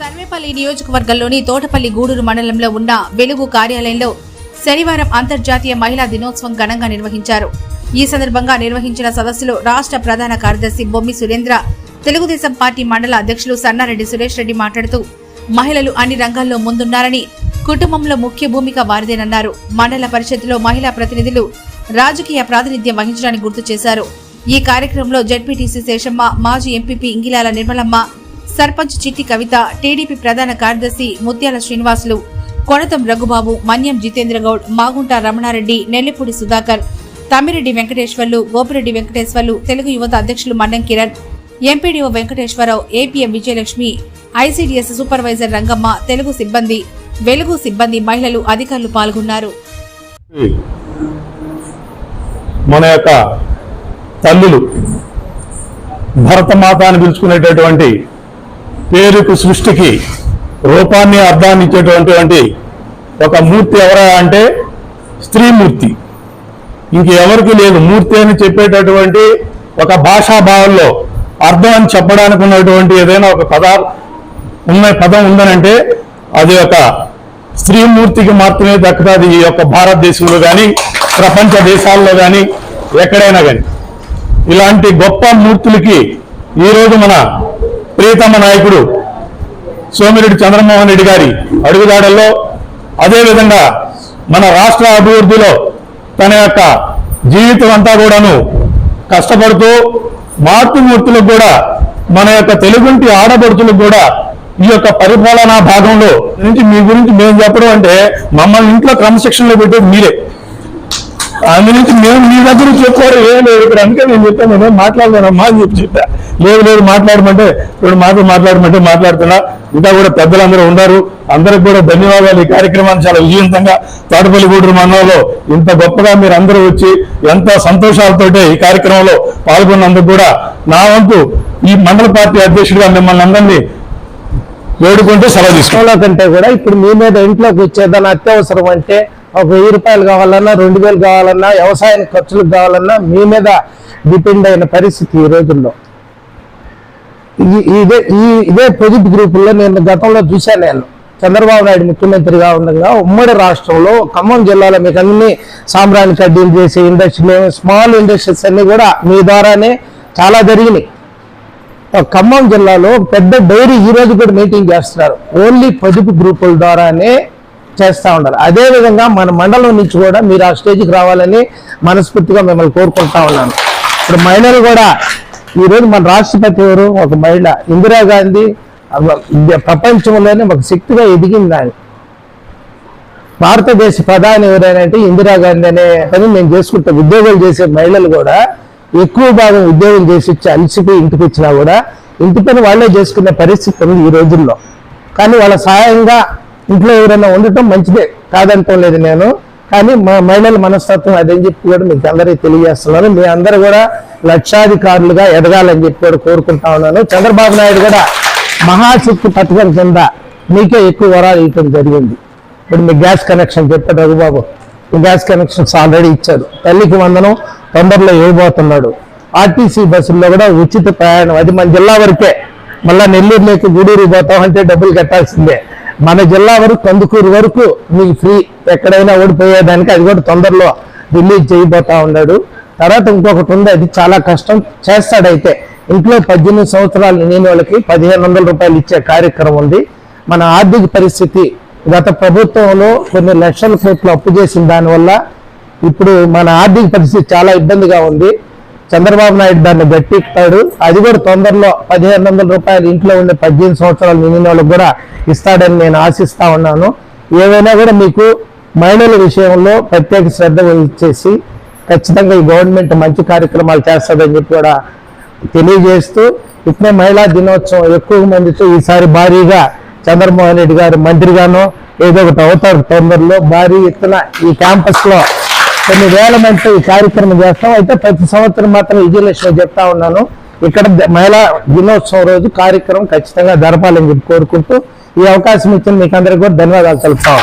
సర్వేపల్లి నియోజకవర్గంలోని తోటపల్లి గూడూరు మండలంలో ఉన్న వెలుగు కార్యాలయంలో శనివారం అంతర్జాతీయ మహిళా దినోత్సవం ఘనంగా నిర్వహించారు. ఈ సందర్భంగా నిర్వహించిన సదస్సులో రాష్ట్ర ప్రధాన కార్యదర్శి బొమ్మి సురేంద్ర తెలుగుదేశం పార్టీ మండల అధ్యక్షులు సన్నారెడ్డి సురేష్ రెడ్డి మాట్లాడుతూ మహిళలు అన్ని రంగాల్లో ముందున్నారని కుటుంబంలో ముఖ్య భూమిక వారిదేనన్నారు. మండల పరిషత్తులో మహిళా ప్రతినిధులు రాజకీయ ప్రాతినిధ్యం వహించడానికి గుర్తు చేశారు. ఈ కార్యక్రమంలో జడ్పీటీసీ శేషమ్మ మాజీ ఎంపీపీ ఇంగిలాల నిర్మలమ్మ సర్పంచ్ చిట్టి కవిత టీడీపీ ప్రధాన కార్యదర్శి ముత్యాల శ్రీనివాసులు కొనతం రఘుబాబు మన్యం జితేంద్ర గౌడ్ మాగుంట రమణారెడ్డి నెల్లిపూడి సుధాకర్ తమ్మిరెడ్డి వెంకటేశ్వర్లు గోపిరెడ్డి వెంకటేశ్వర్లు తెలుగు యువత అధ్యక్షులు Mannam Kiran MPDO Venkateswararao APM Vijayalakshmi ICDS supervisor Rangamma Telugu సిబ్బంది వెలుగు సిబ్బంది మహిళలు అధికారులు పాల్గొన్నారు. మన యొక్క తల్లులు భరతమాత అని పిలుచుకునేటటువంటి పేరుకు సృష్టికి రూపాన్ని అర్థాన్ని ఇచ్చేటటువంటి ఒక మూర్తి ఎవరా అంటే స్త్రీమూర్తి. ఇంకెవరికి లేదు. మూర్తి అని చెప్పేటటువంటి ఒక భాషా భావంలో అర్థం అని చెప్పడానికి ఉన్నటువంటి ఏదైనా ఒక పద ఉన్న పదం ఉందనంటే అది ఒక స్త్రీమూర్తికి మాత్రమే దక్కుతుంది ఈ యొక్క భారతదేశంలో కానీ ప్రపంచ దేశాల్లో కానీ ఎక్కడైనా కానీ ఇలాంటి గొప్ప మూర్తులకి ఈరోజు మన ప్రియతమ నాయకుడు సోమిరెడ్డి చంద్రమోహన్ రెడ్డి గారి అడుగుదాడల్లో అదేవిధంగా మన రాష్ట్ర అభివృద్ధిలో తన యొక్క జీవితం అంతా కూడాను కష్టపడుతూ మాతృమూర్తులకు కూడా మన యొక్క తెలుగుంటి ఆడపడుతులకు కూడా ఈ యొక్క పరిపాలనా భాగంలో నుంచి మీ గురించి మేము చెప్పడం అంటే మమ్మల్ని ఇంట్లో క్రమశిక్షణలో పెట్టేది మీరే. అందు నుంచి మేము మీ దగ్గర చెప్పుకోవడం ఏం లేదు. ఇక్కడ అందుకే నేను చెప్పాను నేను మాట్లాడలేనమ్మా అని చెప్పి చెప్పా. లేదు లేదు మాట్లాడమంటే రెండు మాటలు మాట్లాడమంటే మాట్లాడుతున్నా. ఇంకా కూడా పెద్దలందరూ ఉన్నారు. అందరికి కూడా ధన్యవాదాలు. ఈ కార్యక్రమాన్ని చాలా విజయవంతంగా తోటపల్లి గూడూరు మండలంలో ఇంత గొప్పగా మీరు అందరూ వచ్చి ఎంత సంతోషాలతోటే ఈ కార్యక్రమంలో పాల్గొన్నందుకు కూడా నా వంతు ఈ మండల పార్టీ అధ్యక్షుడిగా మిమ్మల్ని అందరినీ వేడుకుంటూ సెలవు తీసుకుంటాం కంటే కూడా ఇప్పుడు మీ మీద ఇంట్లోకి వచ్చేదాన్ని అత్యవసరం అంటే వెయ్యి రూపాయలు కావాలన్నా రెండు వేలు కావాలన్నా వ్యవసాయం ఖర్చులకు కావాలన్నా మీ మీద డిపెండ్ అయిన పరిస్థితి ఈ రోజుల్లో. ఇదే ఈ ఇదే పొజిట్ గ్రూపుల్లో నేను గతంలో చూశాను నేను. చంద్రబాబు నాయుడు ముఖ్యమంత్రిగా ఉండగా ఉమ్మడి రాష్ట్రంలో ఖమ్మం జిల్లాలో మీకు అన్ని సాంబ్రాణి కడ్డీలు చేసే ఇండస్ట్రీలు స్మాల్ ఇండస్ట్రీస్ అన్ని కూడా మీ ద్వారానే చాలా జరిగినాయి. ఖమ్మం జిల్లాలో పెద్ద డైరీ ఈ రోజు కూడా మీటింగ్ చేస్తున్నారు. ఓన్లీ పొదుపు గ్రూపుల ద్వారానే చేస్తూ ఉన్నారు. అదే విధంగా మన మండలం నుంచి కూడా మీరు ఆ స్టేజ్కి రావాలని మనస్ఫూర్తిగా మిమ్మల్ని కోరుకుంటా ఉన్నాను. ఇప్పుడు మహిళలు కూడా ఈ రోజు మన రాష్ట్రపతి ఎవరు? ఒక మహిళ. ఇందిరాగాంధీ ప్రపంచంలోనే ఒక శక్తిగా ఎదిగింది ఆయన. భారతదేశ ప్రధాని ఎవరైనా అంటే ఇందిరాగాంధీ అనే పని మేము చేసుకుంటే ఉద్యోగాలు చేసే మహిళలు కూడా ఎక్కువ భాగం ఉద్యోగం చేసి ఇచ్చి అలసిపోయి ఇంటికి వచ్చినా కూడా ఇంటి పని వాళ్ళే చేసుకునే పరిస్థితి ఉంది ఈ రోజుల్లో. కానీ వాళ్ళ సహాయంగా ఇంట్లో ఎవరైనా ఉండటం మంచిదే. కాదంటం లేదు నేను. కానీ మా మహిళల మనస్తత్వం అదని చెప్పి కూడా మీకు అందరికీ తెలియజేస్తున్నాను. మీ అందరూ కూడా లక్షాధికారులుగా ఎదగాలని చెప్పి కూడా కోరుకుంటా ఉన్నాను. చంద్రబాబు నాయుడు కూడా మహాశక్తి పథకం కింద మీకే ఎక్కువ వరాలు ఇవ్వటం జరిగింది. ఇప్పుడు మీ గ్యాస్ కనెక్షన్ చెప్పాడు రఘుబాబు. గ్యాస్ కనెక్షన్స్ ఆల్రెడీ ఇచ్చారు. తల్లికి వందనం తొందరలో ఇవ్వబోతున్నాడు. ఆర్టీసీ బస్సుల్లో కూడా ఉచిత ప్రయాణం. అది మన జిల్లా వరకే. మళ్ళా నెల్లూరులోకి గూడూరు పోతాం అంటే డబ్బులు కట్టాల్సిందే. మన జిల్లా వరకు కందుకూరు వరకు మీకు ఫ్రీ ఎక్కడైనా ఓడిపోయేదానికి అది కూడా తొందరలో రిలీజ్ చేయబోతా ఉన్నాడు. తర్వాత ఇంకొకటి ఉంది అది చాలా కష్టం చేస్తాడైతే. ఇంట్లో పద్దెనిమిది సంవత్సరాలు లేని వాళ్ళకి పదిహేను వందల రూపాయలు ఇచ్చే కార్యక్రమం ఉంది. మన ఆర్థిక పరిస్థితి గత ప్రభుత్వంలో కొన్ని లక్షల కోట్లు అప్పు చేసిన దానివల్ల ఇప్పుడు మన ఆర్థిక పరిస్థితి చాలా ఇబ్బందిగా ఉంది. చంద్రబాబు నాయుడు దాన్ని గట్టెక్కుతాడు అది కూడా తొందరలో పదిహేను వందల రూపాయలు ఇంట్లో ఉండే పద్దెనిమిది సంవత్సరాలు మిగిలిన వాళ్ళకి కూడా ఇస్తాడని నేను ఆశిస్తా ఉన్నాను. ఏవైనా కూడా మీకు మహిళల విషయంలో ప్రత్యేక శ్రద్ధ ఇచ్చేసి ఖచ్చితంగా ఈ గవర్నమెంట్ మంచి కార్యక్రమాలు చేస్తుందని చెప్పి కూడా తెలియజేస్తూ ఇట్లే మహిళా దినోత్సవం ఎక్కువ మందితో ఈసారి భారీగా చంద్రమోహన్ రెడ్డి గారు మంత్రిగానో ఏదో ఒకటి అవుతారు తొందరలో. భారీ ఎత్తున ఈ క్యాంపస్లో కొన్ని వేల మందితో ఈ కార్యక్రమం చేస్తాం. అయితే ప్రతి సంవత్సరం మాత్రం విజయలక్ష్మి చెప్తా ఉన్నాను. ఇక్కడ మహిళా దినోత్సవం రోజు కార్యక్రమం ఖచ్చితంగా జరపాలని చెప్పి కోరుకుంటూ ఈ అవకాశం ఇచ్చిన మీకు అందరికీ కూడా ధన్యవాదాలు తెలుపుతాం